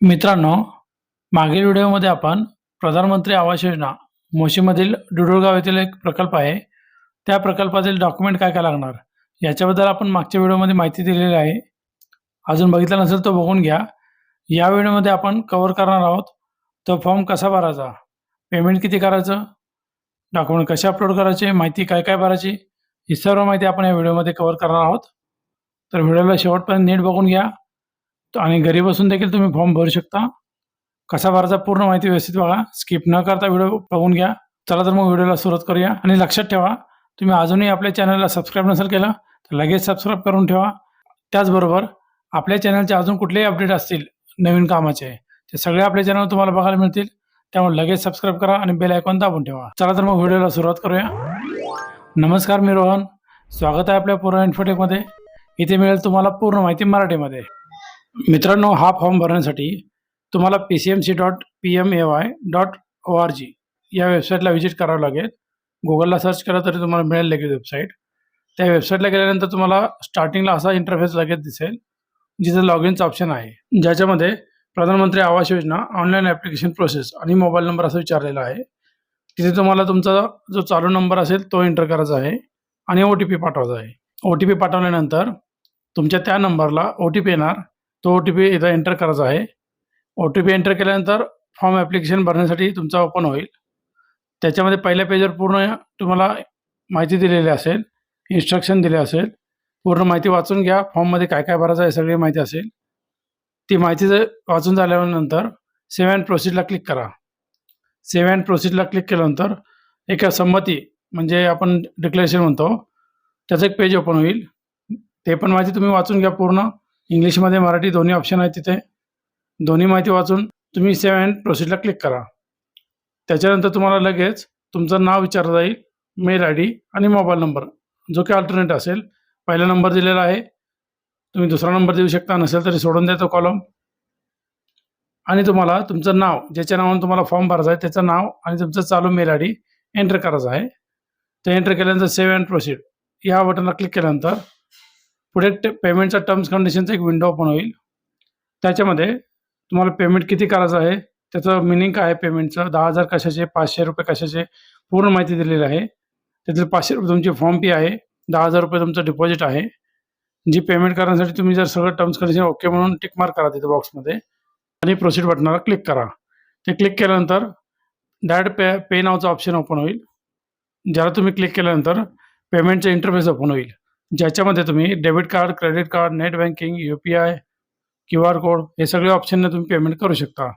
मित्रांनो, मागील व्हिडिओमध्ये आपण प्रधानमंत्री आवास योजना मोशीमधील डुडुळगाव येथील एक प्रकल्प आहे. त्या प्रकल्पातील डॉक्युमेंट काय-काय लागणार याच्याबद्दल आपण मागच्या व्हिडिओमध्ये माहिती दिलेली आहे. अजून बघितला नसेल तो बघून घ्या. या व्हिडिओमध्ये आपण कवर करणार आहोत, तो फॉर्म कसा भरायचा, पेमेंट किती करायचं, डॉक्युमेंट कसे अपलोड करायचे, माहिती काय-काय भरायची, ही सर्व माहिती आपण या व्हिडिओमध्ये कवर करणार आहोत. तर व्हिडिओला शेवटपर्यंत नीट बघून घ्या. आणि घरी बसून देखील तुम्ही फॉर्म भरू शकता. कसा भरायचा पूर्ण माहिती व्यवस्थित बघा. स्किप न करता व्हिडिओ बघून घ्या. चला तर मग व्हिडिओला सुरुवात करूया आणि लक्षात ठेवा, तुम्ही अजूनही आपल्या चॅनलला सबस्क्राईब नसेल केलं, तर लगेच सबस्क्राईब करून ठेवा. त्याचबरोबर आपल्या चॅनलचे अजून कुठलेही अपडेट असतील नवीन कामाचे, ते सगळे आपल्या चॅनल तुम्हाला बघायला मिळतील. त्यामुळे लगेच सबस्क्राईब करा आणि बेल आयकॉन दाबून ठेवा. चला तर मग व्हिडिओला सुरुवात करूया. नमस्कार, मी रोहन. स्वागत आहे आपल्या पुरा इन्फोटेकमध्ये. इथे मिळेल तुम्हाला पूर्ण माहिती मराठीमध्ये. मित्रांनो, हा फॉर्म भरण्यासाठी तुम्हाला P C M C dot P M A Y dot O R G या वेबसाईटला व्हिजिट करावं लागेल. गुगलला सर्च केलं तरी तुम्हाला मिळेल लगेच वेबसाईट. त्या वेबसाईटला गेल्यानंतर तुम्हाला स्टार्टिंगला असा इंटरफेस लगेच दिसेल, जिथं लॉग इनचं ऑप्शन आहे. ज्याच्यामध्ये Pradhan Mantri Awas Yojana online application process आणि मोबाईल नंबर असं विचारलेला आहे. तिथे तुम्हाला तुमचा जो चालू नंबर असेल तो एंटर करायचा आहे आणि ओ टी पी पाठवायचा आहे. ओ टी पी पाठवल्यानंतर तुमच्या त्या नंबरला ओ टी पी येणार. तो ओ टी पी इथं एंटर करायचा आहे. ओ टी पी एंटर केल्यानंतर फॉर्म ॲप्लिकेशन भरण्यासाठी तुमचा ओपन होईल. त्याच्यामध्ये पहिल्या पेजवर पूर्ण तुम्हाला माहिती दिलेली असेल, इन्स्ट्रक्शन दिले असेल. पूर्ण माहिती वाचून घ्या. फॉर्ममध्ये काय-काय भरायचं आहे सगळी माहिती असेल. ती माहिती जर वाचून झाल्यानंतर सेव्ह अँड प्रोसीडला क्लिक करा. सेव्ह अँड प्रोसीडला क्लिक केल्यानंतर एका संमती म्हणजे आपण डिक्लेरेशन म्हणतो, त्याचं एक पेज ओपन होईल. ते पण माहिती तुम्ही वाचून घ्या पूर्ण. इंग्लिशमध्ये, मराठी दोन्ही ऑप्शन आहेत तिथे. दोन्ही माहिती वाचून तुम्ही सेव्ह अँड प्रोसीडला क्लिक करा. त्याच्यानंतर तुम्हाला लगेच तुमचं नाव विचारलं जाईल, मेल आय डी आणि मोबाईल नंबर जो की अल्टरनेट असेल. पहिला नंबर दिलेला आहे. तुम्ही दुसरा नंबर देऊ शकता. नसेल तरी सोडून द्या तो कॉलम. आणि तुम्हाला तुमचं नाव, ज्याच्या नावाने तुम्हाला फॉर्म भरायचा आहे त्याचं नाव आणि तुमचं चालू मेल आय डी एंटर करायचं आहे. ते एंटर केल्यानंतर सेव्ह अँड प्रोसीड या बटनला क्लिक केल्यानंतर पुढे ट पेमेंटचा टर्म्स कंडिशनचा एक विंडो ओपन होईल. त्याच्यामध्ये तुम्हाला पेमेंट किती करायचं आहे, त्याचं मिनिंग काय आहे पेमेंटचं, दहा हजार कशाचे, ₹500 कशाचे, पूर्ण माहिती दिलेली आहे. त्यातील ₹500 तुमची फॉर्म फी आहे. ₹10,000 तुमचं डिपॉझिट आहे. जी पेमेंट करण्यासाठी तुम्ही जर सगळं टर्म्स कंडिशन ओके म्हणून टिक मार्क करा तिथे बॉक्समध्ये आणि प्रोसीड बटनाला क्लिक करा. ते क्लिक केल्यानंतर डायरेक्ट पे पे नावचं ऑप्शन ओपन होईल. ज्याला तुम्ही क्लिक केल्यानंतर पेमेंटचं इंटरफेस ओपन होईल. ज्याच्यामध्ये तुम्ही debit card, credit card, net banking, UPI, Q R code हे सगळे ऑप्शनने तुम्ही पेमेंट करू शकता.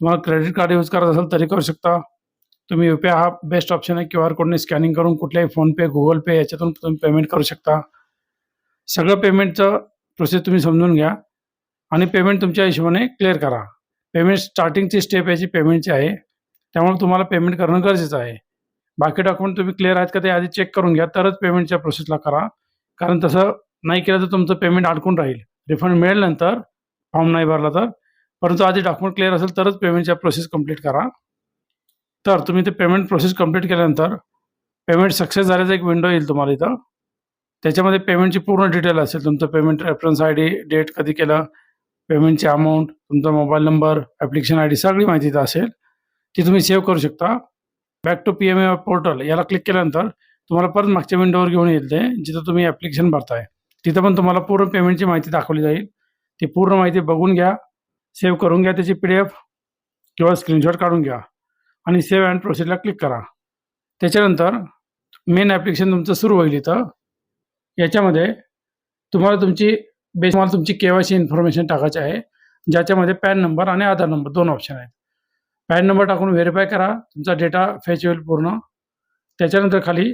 तुम्हाला क्रेडिट कार्ड यूज करायचं असेल तरी करू शकता. तुम्ही यू-पी-आय हा बेस्ट ऑप्शन आहे. क्यू आर कोडने स्कॅनिंग करून कुठल्याही फोनपे, गुगल पे याच्यातून तुम्ही पेमेंट करू शकता. सगळं पेमेंटचं प्रोसेस तुम्ही समजून घ्या आणि पेमेंट तुमच्या हिशोबाने क्लिअर करा. पेमेंट स्टार्टिंगची स्टेप याची पेमेंटची आहे. त्यामुळे तुम्हाला पेमेंट करणं गरजेचं आहे. बाकी डॉक्युमेंट तुम्ही क्लिअर आहेत का ते आधी चेक करून घ्या. तरच पेमेंटच्या प्रोसेसला करा. कारण तसं नाही केलं तर तुमचं पेमेंट अडकून राहील. रिफंड मिळेल नंतर फॉर्म नाही भरला तर. परंतु आधी डॉक्युमेंट क्लिअर असेल तरच पेमेंटच्या प्रोसेस कंप्लीट करा. तर तुम्ही ते पेमेंट प्रोसेस कंप्लीट केल्यानंतर पेमेंट सक्सेस झाल्याचा एक विंडो येईल तुम्हाला इथं. त्याच्यामध्ये पेमेंटची पूर्ण डिटेल असेल. तुमचं payment reference I D date कधी केलं, पेमेंटची अमाऊंट तुमचा mobile number, application I D सगळी माहिती इथं असेल. ती तुम्ही सेव्ह करू शकता. Back to P M A portal याला क्लिक केल्यानंतर तुम्हाला परत मागच्या विंडोवर घेऊन येईल ते, जिथं तुम्ही ॲप्लिकेशन भरताय. तिथं पण तुम्हाला पूर्ण पेमेंटची माहिती दाखवली जाईल. ती पूर्ण माहिती बघून घ्या. सेव्ह करून घ्या त्याची पी-डी-एफ किंवा स्क्रीनशॉट काढून घ्या आणि सेव्ह अँड प्रोसीडला क्लिक करा. त्याच्यानंतर मेन ॲप्लिकेशन तुमचं सुरू होईल इथं. याच्यामध्ये तुम्हाला तुमची बेस तुम्हाला तुमची के-वाय-सी इन्फॉर्मेशन टाकायची आहे. ज्याच्यामध्ये पॅन नंबर आणि आधार नंबर दोन ऑप्शन आहेत. पॅन नंबर टाकून व्हेरीफाय करा. तुमचा डेटा फेच होईल पूर्ण. त्याच्यानंतर खाली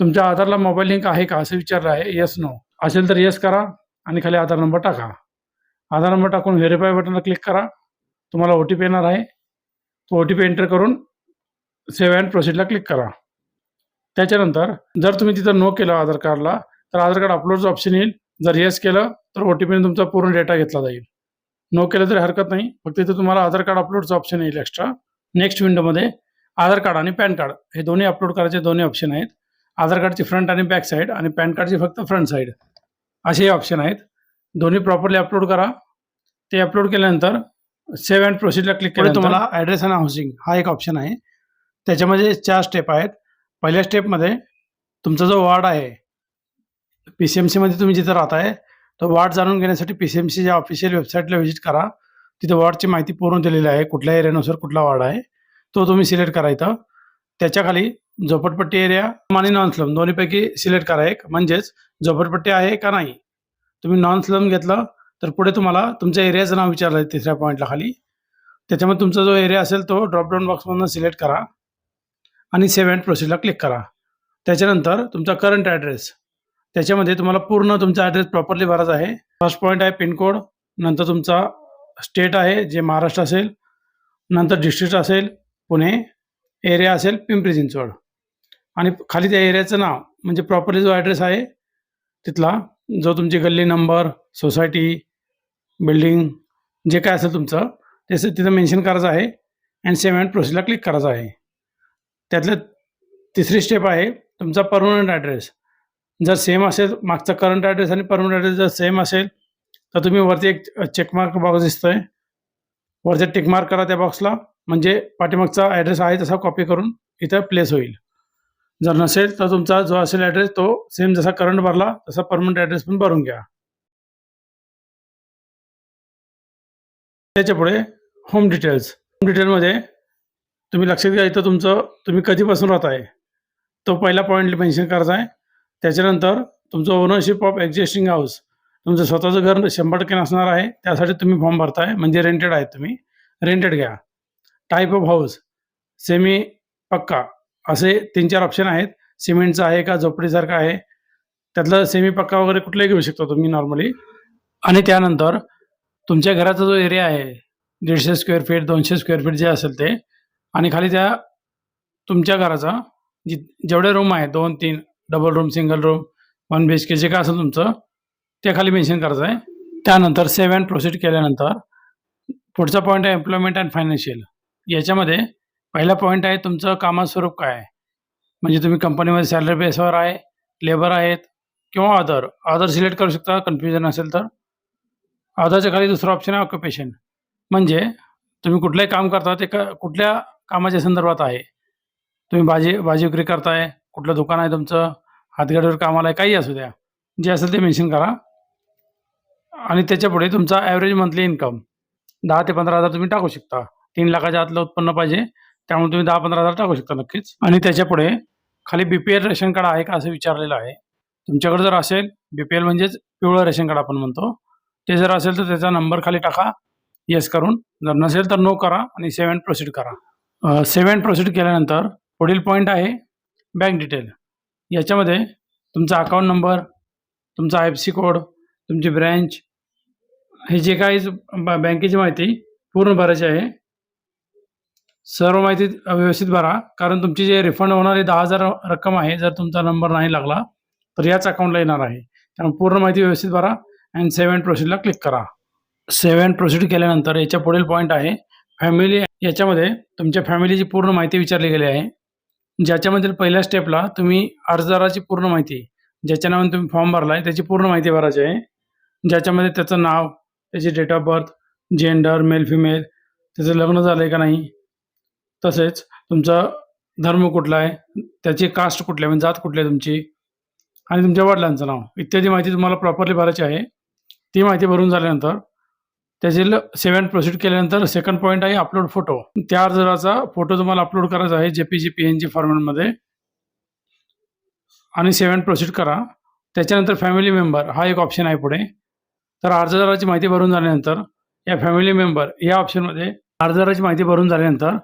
तुमच्या आधारला मोबाईल लिंक आहे का असं विचारलं आहे. येस, नो असेल तर येस करा आणि खाली आधार नंबर टाका. आधार नंबर टाकून व्हेरीफाय बटनला क्लिक करा. तुम्हाला ओ टी पी येणार आहे. तो ओ टी पी एंटर करून सेव्ह अँड प्रोसीडला क्लिक करा. त्याच्यानंतर जर तुम्ही तिथं नो केलं आधार कार्डला, तर आधार कार्ड अपलोडचं ऑप्शन येईल. जर येस केलं तर ओ टी पीने तुमचा पूर्ण डेटा घेतला जाईल. नो केलं तरी हरकत नाही. फक्त तिथं तुम्हाला आधार कार्ड अपलोडचं ऑप्शन येईल एक्स्ट्रा. नेक्स्ट विंडोमध्ये आधार कार्ड आणि पॅन कार्ड हे दोन्ही अपलोड करायचे दोन्ही ऑप्शन आहेत. आधार कार्डची फ्रंट आणि बॅक साईड आणि पॅन कार्डची फक्त फ्रंट साईड. असे हे ऑप्शन आहेत. दोन्ही प्रॉपरली अपलोड करा. ते अपलोड केल्यानंतर सेव्ह अँड प्रोसीडला क्लिक केलं तुम्हाला ॲड्रेस आणि हाऊसिंग हा एक ऑप्शन आहे. त्याच्यामध्ये चार स्टेप आहेत. पहिल्या स्टेपमध्ये तुमचा जो वॉर्ड आहे पी सी एम सीमध्ये तुम्ही जिथं राहताय तो वॉर्ड जाणून घेण्यासाठी पी सी एम सीच्या ऑफिशियल वेबसाईटला व्हिजिट करा. तिथे वॉर्डची माहिती पूर्ण दिलेली आहे. कुठल्या एरियानुसार कुठला वॉर्ड आहे तो तुम्ही सिलेक्ट करा इथं. त्याच्याखाली झोपडपट्टी एरिया आणि नॉन स्लम दोन्हीपैकी सिलेक्ट करा एक. म्हणजेच झोपडपट्टी आहे का नाही? तुम्ही नॉन स्लम घेतलं तर पुढे तुम्हाला तुमच्या एरियाचं नाव विचारलं आहे तिसऱ्या पॉईंटला खाली. त्याच्यामध्ये तुमचा जो एरिया असेल तो ड्रॉपडाऊन बॉक्समधून सिलेक्ट करा आणि सेव्ह अँड प्रोसीडला क्लिक करा. त्याच्यानंतर तुमचा करंट ॲड्रेस त्याच्यामध्ये तुम्हाला पूर्ण तुमचा ॲड्रेस प्रॉपरली भरायचा आहे. फर्स्ट पॉईंट आहे पिनकोड नंतर तुमचा स्टेट आहे जे महाराष्ट्र असेल. नंतर डिस्ट्रिक्ट असेल पुणे. एरिया असेल पिंपरी चिंचवड. आणि खाली त्या एरियाचं नाव म्हणजे प्रॉपरली जो ॲड्रेस आहे तिथला जो तुमची गल्ली नंबर सोसायटी बिल्डिंग जे काय असेल तुमचं ते तिथं मेन्शन करायचं आहे अँड सेव्ह अँड प्रोसेसला क्लिक करायचं आहे. त्यातलं तिसरी स्टेप आहे तुमचा परमनंट ॲड्रेस जर सेम असेल मागचा करंट ॲड्रेस आणि परमनंट ॲड्रेस जर सेम असेल तर तुम्ही वरती एक चेकमार्क बॉक्स दिसतोय. वरती टिकमार्क करा त्या बॉक्सला म्हणजे पाठीमागचा ॲड्रेस आहे तसा कॉपी करून इथं प्लेस होईल. जर नसेल तर तुमचा जो असेल ॲड्रेस तो सेम जसा करंट भरला तसा परमनंट ॲड्रेस पण भरून घ्या. त्याच्या पुढे होम डिटेल्स होम डिटेलमध्ये तुम्ही लक्षात घ्या इथं तुमचं तुम्ही कधीपासून राहत आहे तो पहिला पॉईंट मेन्शन करायचा आहे त्याच्यानंतर तुमचं ओनरशिप ऑफ एक्झिस्टिंग हाऊस तुमचं स्वतःचं घर शंभर टक्के असणार आहे त्यासाठी तुम्ही फॉर्म भरताय म्हणजे रेंटेड आहे तुम्ही. रेंटेड घ्या. टाईप ऑफ हाऊस सेमी पक्का. असे तीन चार ऑप्शन आहेत. सिमेंटचं आहे का झोपडीसारखं आहे? त्यातलं सेमी पक्का वगैरे कुठलंही घेऊ शकता तुम्ही नॉर्मली आणि त्यानंतर तुमच्या घराचा जो एरिया आहे दीडशे स्क्वेअर फीट दोनशे स्क्वेअर फीट जे असेल ते आणि खाली त्या तुमच्या घराचा जी जेवढे रूम आहे दोन तीन double room single room one B H K जे काय असेल तुमचं ते खाली मेन्शन करायचं आहे. त्यानंतर सेव्ह अँड प्रोसीड केल्यानंतर पुढचा पॉईंट आहे एम्प्लॉयमेंट अँड फायनान्शियल याच्यामध्ये पहिला पॉईंट आहे तुमचं कामाचं स्वरूप काय? आहे म्हणजे तुम्ही कंपनीमध्ये सॅलरी बेसवर आहे लेबर आहेत किंवा अदर अदर सिलेक्ट करू शकता कन्फ्युजन असेल तर. अदरच्या खाली दुसरं ऑप्शन आहे ऑक्युपेशन म्हणजे तुम्ही कुठलंही काम करता ते कुठल्या कामाच्या संदर्भात आहे? तुम्ही भाजी भाजी विक्री करताय कुठलं दुकान आहे तुमचं हातगाडीवर कामाला आहे काही असू द्या. जे असेल ते मेन्शन करा. आणि त्याच्या पुढे तुमचा ॲव्हरेज मंथली इन्कम दहा ते पंधरा हजार तुम्ही टाकू शकता. तीन लाखाच्या आतलं उत्पन्न पाहिजे. त्यामुळे तुम्ही दहा पंधरा हजार टाकू शकता नक्कीच. आणि त्याच्या पुढे खाली B P L ration card आहे का असं विचारलेलं आहे. तुमच्याकडे जर असेल बी पी एल म्हणजेच पिवळं रेशन कार्ड आपण म्हणतो. ते जर असेल तर त्याचा नंबर खाली टाका. येस करून. जर नसेल तर नो करा आणि सेव्ह अँड प्रोसीड करा. सेव्ह अँड प्रोसीड केल्यानंतर पुढील पॉईंट आहे बँक डिटेल याच्यामध्ये तुमचा अकाउंट नंबर तुमचा आय एफ सी कोड तुमची ब्रँच हे जे काही बँकेची माहिती पूर्ण भरायची आहे. सर्व माहिती व्यवस्थित भरा. कारण तुमची जे रिफंड होणारी दहा हजार रक्कम आहे जर तुमचा नंबर नाही लागला तर याच अकाउंटला येणार आहे. त्यामुळे पूर्ण माहिती व्यवस्थित भरा अँड सेव्ह अँड प्रोसीडला क्लिक करा. सेव्ह अँड प्रोसीड केल्यानंतर याच्या पुढील पॉईंट आहे फॅमिली याच्यामध्ये तुमच्या फॅमिलीची पूर्ण माहिती विचारली गेली आहे. ज्याच्यामधील पहिल्या स्टेपला तुम्ही अर्जदाराची पूर्ण माहिती ज्याच्या नावाने तुम्ही फॉर्म भरला आहे त्याची पूर्ण माहिती भरायची आहे. ज्याच्यामध्ये त्याचं नाव त्याची date of birth gender male female त्याचं लग्न झालं आहे का नाही तसेच तुमचा धर्म कुठला आहे त्याची कास्ट कुठली आहे म्हणजे जात कुठली आहे तुमची आणि तुमच्या वडिलांचं नाव इत्यादी माहिती तुम्हाला प्रॉपरली भरायची आहे. ती माहिती भरून झाल्यानंतर त्याचे सेवन प्रोसीड केल्यानंतर सेकंड पॉईंट आहे अपलोड फोटो त्या अर्जदाराचा फोटो तुम्हाला अपलोड करायचा आहे J P G P N G फॉर्मॅटमध्ये आणि सेवन प्रोसीड करा. त्याच्यानंतर फॅमिली मेंबर हा एक ऑप्शन आहे पुढे. तर अर्जदाराची माहिती भरून झाल्यानंतर या फॅमिली मेंबर या ऑप्शनमध्ये अर्जदाराची माहिती भरून झाल्यानंतर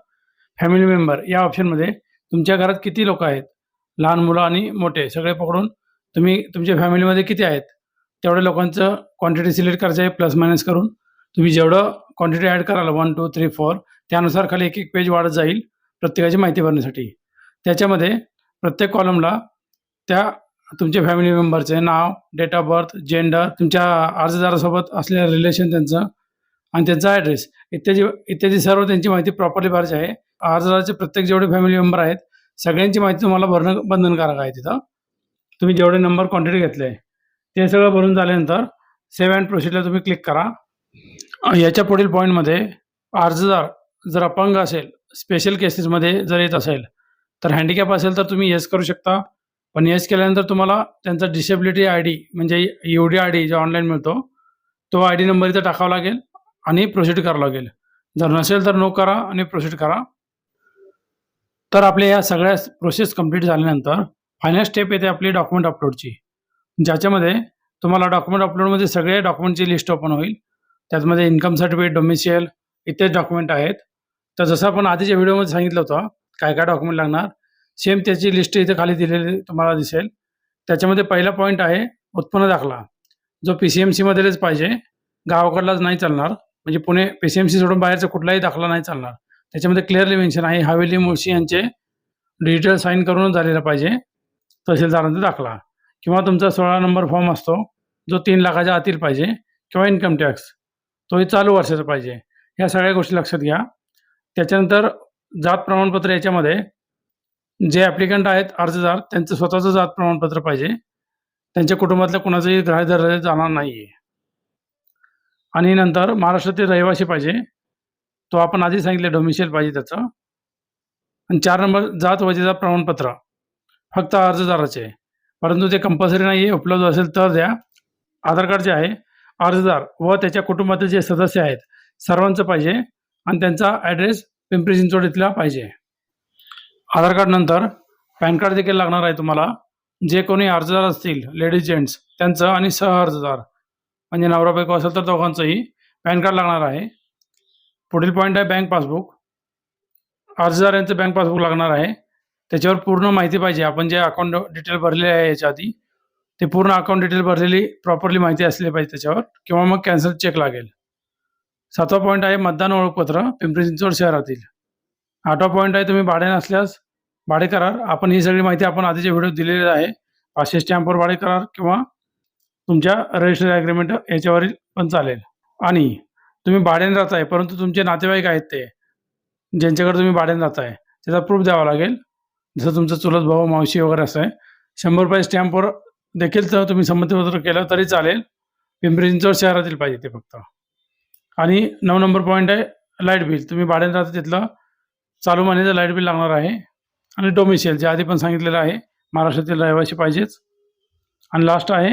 फॅमिली मेंबर या ऑप्शनमध्ये तुमच्या घरात किती लोक आहेत? लहान मुलं आणि मोठे सगळे पकडून तुम्ही तुमच्या फॅमिलीमध्ये किती आहेत? तेवढ्या लोकांचं क्वांटिटी सिलेक्ट करायचं आहे प्लस मायनस करून. तुम्ही जेवढं क्वांटिटी ॲड कराल वन टू थ्री फोर त्यानुसार खाली एक एक पेज वाढत जाईल प्रत्येकाची माहिती भरण्यासाठी. त्याच्यामध्ये प्रत्येक कॉलमला त्या तुमच्या फॅमिली मेंबरचे नाव डेट ऑफ बर्थ जेंडर तुमच्या अर्जदारासोबत असलेलं रिलेशन त्यांचं आणि त्यांचा ॲड्रेस इत्यादी इत्यादी सर्व त्यांची माहिती प्रॉपरली भरायची आहे. अर्जदाराचे प्रत्येक जेवढे फॅमिली मेंबर आहेत सगळ्यांची माहिती तुम्हाला भरणं बंधनकारक आहे तिथं. तुम्ही जेवढे नंबर क्वांटिटी घेतले ते सगळं भरून झाल्यानंतर सेव्ह अँड प्रोसीडला तुम्ही क्लिक करा. याच्या पुढील पॉईंटमध्ये अर्जदार जर अपंग असेल स्पेशल केसेसमध्ये जर येत असेल तर हँडिकॅप असेल तर तुम्ही येस करू शकता. पण येस केल्यानंतर तुम्हाला त्यांचा डिसेबिलिटी आय डी म्हणजे यू डी आय डी जो ऑनलाईन मिळतो तो आय डी नंबर इथं टाकावा लागेल आणि प्रोसीड करावं लागेल. जर नसेल तर नो करा आणि प्रोसीड करा. तर आपल्या या सगळ्या प्रोसेस कंप्लीट झाल्यानंतर फायनल स्टेप येते आपली डॉक्युमेंट अपलोडची ज्याच्यामध्ये तुम्हाला डॉक्युमेंट अपलोडमध्ये सगळ्या डॉक्युमेंटची लिस्ट ओपन होईल. त्यातमध्ये इन्कम सर्टिफिकेट डोमिसियल इत्यादी डॉक्युमेंट आहेत. तर जसं आपण आधीच्या व्हिडिओमध्ये सांगितलं होतं काय काय डॉक्युमेंट लागणार सेम त्याची लिस्ट इथे खाली दिलेली तुम्हाला दिसेल. त्याच्यामध्ये पहिला पॉईंट आहे उत्पन्न दाखला. जो पी सी एम सीमधलेच पाहिजे. गावाकडलाच नाही चालणार. म्हणजे Pune P C M C सोडून बाहेरचा कुठलाही दाखला नाही चालणार. त्याच्यामध्ये क्लिअरली मेन्शन आहे. हवेली मुळशी यांचे डिजिटल साईन करूनच झालेला पाहिजे. तहसीलदारांचा दाखला. किंवा तुमचा सोळा नंबर फॉर्म असतो जो तीन लाखाच्या आतील पाहिजे. किंवा इन्कम टॅक्स तोही चालू वर्षाचा पाहिजे. ह्या सगळ्या गोष्टी लक्षात घ्या. त्याच्यानंतर जात प्रमाणपत्र याच्यामध्ये जे ॲप्लिकंट आहेत अर्जदार त्यांचं स्वतःचं जात प्रमाणपत्र पाहिजे. त्यांच्या कुटुंबातल्या कुणाचंही ग्राह्य धरलं जाणार नाही आहे आणि नंतर महाराष्ट्रातील रहिवासी पाहिजे. तो आपण आधी सांगितलं डोमिशियल पाहिजे त्याचं. आणि चार नंबर जात वजेचा प्रमाणपत्र. फक्त अर्जदाराचे. परंतु ते कंपल्सरी नाही आहे उपलब्ध असेल तर द्या. आधार कार्ड जे आहे अर्जदार व त्याच्या कुटुंबातील जे सदस्य आहेत सर्वांचं पाहिजे आणि त्यांचा ॲड्रेस पिंपरी चिंचवड इथला पाहिजे. आधार कार्ड नंतर पॅन कार्ड देखील लागणार आहे तुम्हाला. जे कोणी अर्जदार असतील लेडीज जेंट्स त्यांचं आणि सह अर्जदार. म्हणजे नवरा बायको असेल तर दोघांचंही पॅन कार्ड लागणार आहे. पुढील पॉईंट आहे बँक पासबुक अर्जदार यांचं बँक पासबुक लागणार आहे. त्याच्यावर पूर्ण माहिती पाहिजे. आपण जे अकाउंट डिटेल भरले आहे याच्या आधी ते पूर्ण अकाउंट डिटेल भरलेली प्रॉपरली माहिती असली पाहिजे त्याच्यावर किंवा मग कॅन्सल चेक लागेल. सातवा पॉईंट आहे मतदान ओळखपत्र पिंपरी चिंचवड शहरातील. आठवा पॉईंट आहे तुम्ही भाडे नसल्यास भाडे करार. आपण ही सगळी माहिती आपण आधीच्या व्हिडिओ दिलेली आहे. पाचशे स्टॅम्पवर भाडे करार किंवा तुमच्या रजिस्टर ॲग्रीमेंट याच्यावरील पण चालेल. आणि तुम्ही भाड्याने राहताय परंतु तुमचे नातेवाईक आहेत ते ज्यांच्याकडे तुम्ही भाड्याने राहताय त्याचा प्रूफ द्यावा लागेल. जसं तुमचं चुलत भाऊ मावशी वगैरे असं आहे शंभर रुपये स्टॅम्पवर देखील तर तुम्ही संमतीपत्र केलं तरी चालेल. पिंपरी चिंचवड शहरातील पाहिजे ते फक्त. आणि नऊ नंबर पॉईंट आहे लाइट बिल तुम्ही भाड्याने राहता तिथलं चालू महिन्याचं लाइट बिल लागणार आहे. आणि डोमिशियल जे आधी पण सांगितलेलं आहे महाराष्ट्रातील रहिवासी पाहिजेच. आणि लास्ट आहे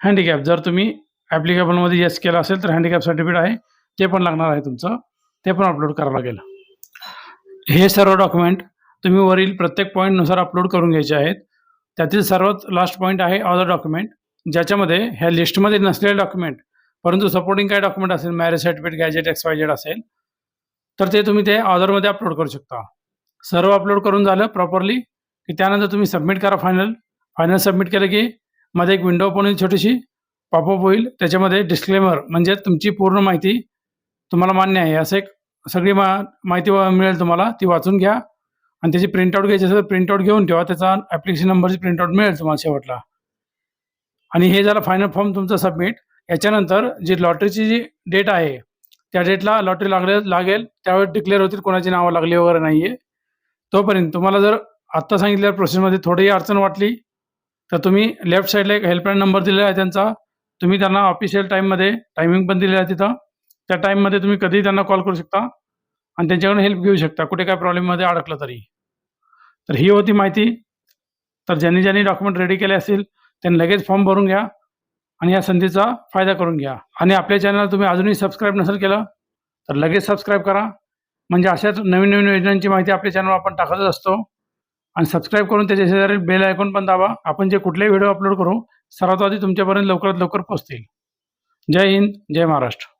हँडिकॅप जर तुम्ही ॲप्लिकेबलमध्ये येस केलं असेल तर हँडिकॅप सर्टिफिकेट आहे. ते पण लागणार आहे तुमचं. ते पण अपलोड करावं लागेल. हे सर्व डॉक्युमेंट तुम्ही वरील प्रत्येक पॉईंटनुसार अपलोड करून घ्यायचे आहेत. त्यातील सर्वात लास्ट पॉईंट आहे अदर डॉक्युमेंट ज्याच्यामध्ये ह्या लिस्टमध्ये नसलेले डॉक्युमेंट परंतु सपोर्टिंग काय डॉक्युमेंट असेल marriage certificate gazette X Y Z असेल तर ते तुम्ही ते ऑर्डरमध्ये अपलोड करू शकता. सर्व अपलोड करून झालं प्रॉपरली की त्यानंतर तुम्ही सबमिट करा फायनल फायनल सबमिट केलं की मध्ये एक विंडो ओपन होईल छोटीशी पॉपअप होईल. त्याच्यामध्ये डिस्क्लेमर म्हणजे तुमची पूर्ण माहिती तुम्हाला मान्य आहे. असं एक सगळी मा माहिती मिळेल तुम्हाला. ती वाचून घ्या. आणि त्याची प्रिंटआउट घ्यायची असेल तर प्रिंटआउट घेऊन ठेवा. त्याचा ॲप्लिकेशन नंबरची प्रिंटआउट मिळेल तुम्हाला शेवटला. आणि हे झालं फायनल फॉर्म तुमचं सबमिट याच्यानंतर जी लॉटरीची जी डेट आहे त्या डेटला लॉटरी लागले लागेल. त्यावेळेस डिक्लेअर होतील कोणाची नावं लागली वगैरे नाही आहे तोपर्यंत तुम्हाला जर आत्ता सांगितलेल्या प्रोसेसमध्ये थोडीही अडचण वाटली तर तुम्ही लेफ्ट साईडला एक हेल्पलाईन नंबर दिलेला आहे त्यांचा. तुम्ही त्यांना ऑफिशियल टाईममध्ये टायमिंग पण दिलेलं आहे तिथं. त्या टाईममध्ये तुम्ही कधीही त्यांना कॉल करू शकता आणि त्यांच्याकडून हेल्प घेऊ शकता. कुठे काय प्रॉब्लेममध्ये अडकलं तरी. तर ही होती माहिती. तर ज्यांनी ज्यांनी डॉक्युमेंट रेडी केले असतील त्यांनी लगेच फॉर्म भरून घ्या आणि या संधीचा फायदा करून घ्या. आणि आपल्या चॅनल तुम्ही अजूनही सबस्क्राईब नसेल केलं तर लगेच सबस्क्राईब करा. म्हणजे अशाच नवीन नवीन योजनांची माहिती आपल्या चॅनलवर आपण टाकतच असतो. आणि सबस्क्राईब करून त्याच्या शेजारी बेल आयकॉन पण दाबा. आपण जे कुठलेही व्हिडिओ अपलोड करू सर्वात आधी तुमच्यापर्यंत लवकरात लवकर पोहोचतील. जय हिंद जय महाराष्ट्र.